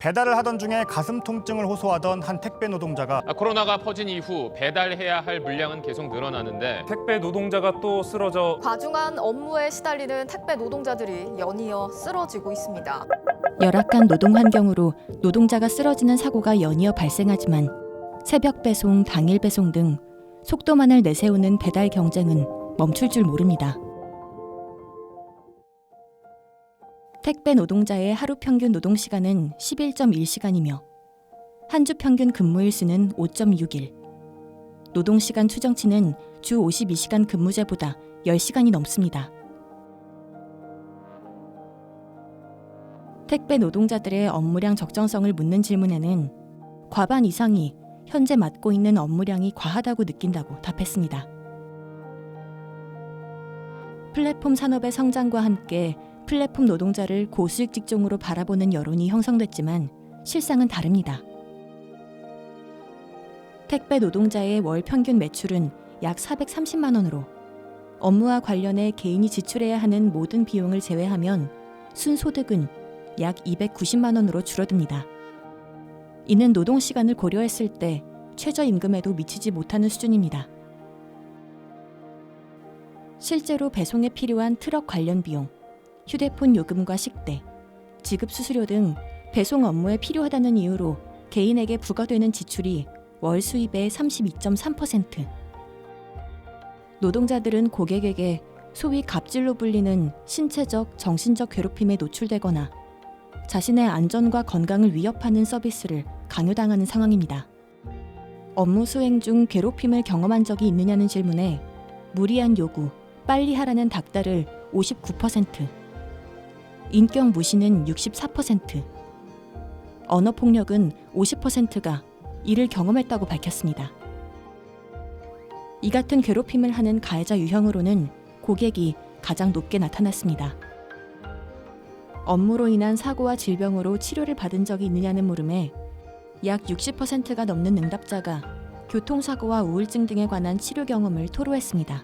배달을 하던 중에 가슴 통증을 호소하던 한 택배 노동자가 아, 코로나가 퍼진 이후 배달해야 할 물량은 계속 늘어나는데 택배 노동자가 또 쓰러져 과중한 업무에 시달리는 택배 노동자들이 연이어 쓰러지고 있습니다. 열악한 노동 환경으로 노동자가 쓰러지는 사고가 연이어 발생하지만 새벽 배송, 당일 배송 등 속도만을 내세우는 배달 경쟁은 멈출 줄 모릅니다. 택배 노동자의 하루 평균 노동 시간은 11.1시간이며 한 주 평균 근무일 수는 5.6일. 노동 시간 추정치는 주 52시간 근무제보다 10시간이 넘습니다. 택배 노동자들의 업무량 적정성을 묻는 질문에는 과반 이상이 현재 맡고 있는 업무량이 과하다고 느낀다고 답했습니다. 플랫폼 산업의 성장과 함께 플랫폼 노동자를 고수익 직종으로 바라보는 여론이 형성됐지만 실상은 다릅니다. 택배 노동자의 월 평균 매출은 약 430만 원으로 업무와 관련해 개인이 지출해야 하는 모든 비용을 제외하면 순소득은 약 290만 원으로 줄어듭니다. 이는 노동 시간을 고려했을 때 최저임금에도 미치지 못하는 수준입니다. 실제로 배송에 필요한 트럭 관련 비용, 휴대폰 요금과 식대, 지급 수수료 등 배송 업무에 필요하다는 이유로 개인에게 부과되는 지출이 월 수입의 32.3%. 노동자들은 고객에게 소위 갑질로 불리는 신체적, 정신적 괴롭힘에 노출되거나 자신의 안전과 건강을 위협하는 서비스를 강요당하는 상황입니다. 업무 수행 중 괴롭힘을 경험한 적이 있느냐는 질문에 무리한 요구, 빨리 하라는 닥달을 59%, 인격 무시는 64%, 언어 폭력은 50%가 이를 경험했다고 밝혔습니다. 이 같은 괴롭힘을 하는 가해자 유형으로는 고객이 가장 높게 나타났습니다. 업무로 인한 사고와 질병으로 치료를 받은 적이 있느냐는 물음에 약 60%가 넘는 응답자가 교통사고와 우울증 등에 관한 치료 경험을 토로했습니다.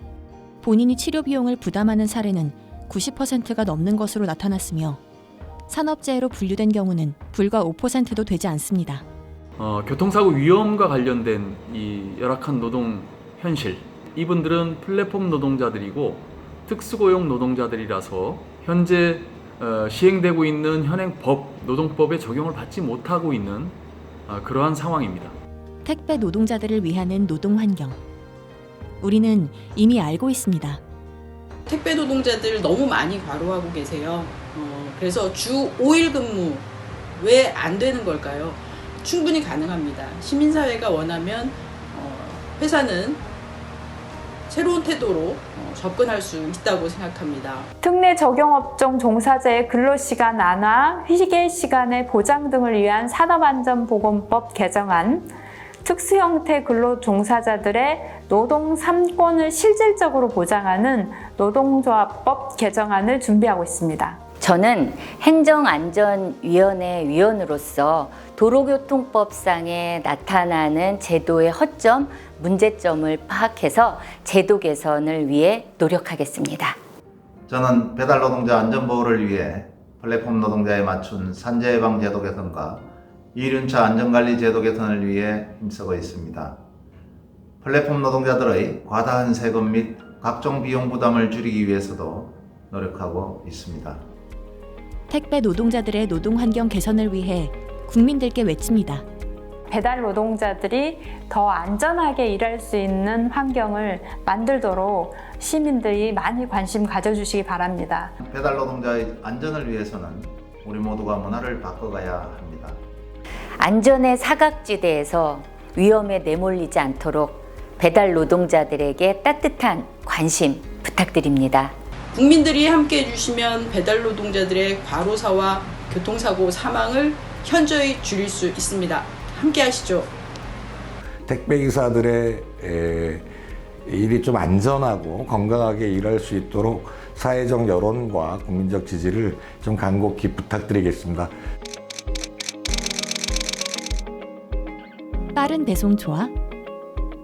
본인이 치료 비용을 부담하는 사례는 90%가 넘는 것으로 나타났으며 산업재해로 분류된 경우는 불과 5%도 되지 않습니다. 어, 교통사고 위험과 관련된 이 열악한 노동 현실. 이분들은 플랫폼 노동자들이고 특수고용 노동자들이라서 현재 어, 시행되고 있는 현행 법, 노동법에 적용을 받지 못하고 있는 아, 그러한 상황입니다. 택배 노동자들을 위하는 노동 환경. 우리는 이미 알고 있습니다. 택배 노동자들 너무 많이 과로하고 계세요. 어, 그래서 주 5일 근무 왜 안 되는 걸까요? 충분히 가능합니다. 시민사회가 원하면 어, 회사는 새로운 태도로 어, 접근할 수 있다고 생각합니다. 특례 적용업종 종사자의 근로시간 안화, 휴게 시간의 보장 등을 위한 산업안전보건법 개정안, 특수 형태 근로 종사자들의 노동 3권을 실질적으로 보장하는 노동조합법 개정안을 준비하고 있습니다. 저는 행정안전위원회 위원으로서 도로교통법상에 나타나는 제도의 허점, 문제점을 파악해서 제도 개선을 위해 노력하겠습니다. 저는 배달 노동자 안전보호를 위해 플랫폼 노동자에 맞춘 산재 예방 제도 개선과 이륜차 안전관리 제도 개선을 위해 힘쓰고 있습니다. 플랫폼 노동자들의 과다한 세금 및 각종 비용 부담을 줄이기 위해서도 노력하고 있습니다. 택배 노동자들의 노동 환경 개선을 위해 국민들께 외칩니다. 배달 노동자들이 더 안전하게 일할 수 있는 환경을 만들도록 시민들이 많이 관심 가져주시기 바랍니다. 배달 노동자의 안전을 위해서는 우리 모두가 문화를 바꿔가야 합니다. 안전의 사각지대에서 위험에 내몰리지 않도록 배달 노동자들에게 따뜻한 관심 부탁드립니다. 국민들이 함께 해주시면 배달 노동자들의 과로사와 교통사고 사망을 현저히 줄일 수 있습니다. 함께 하시죠. 택배 기사들의 에, 일이 좀 안전하고 건강하게 일할 수 있도록 사회적 여론과 국민적 지지를 좀 간곡히 부탁드리겠습니다. 빠른 배송 좋아?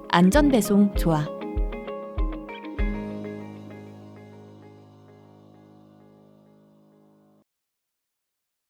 안전 배송 좋아.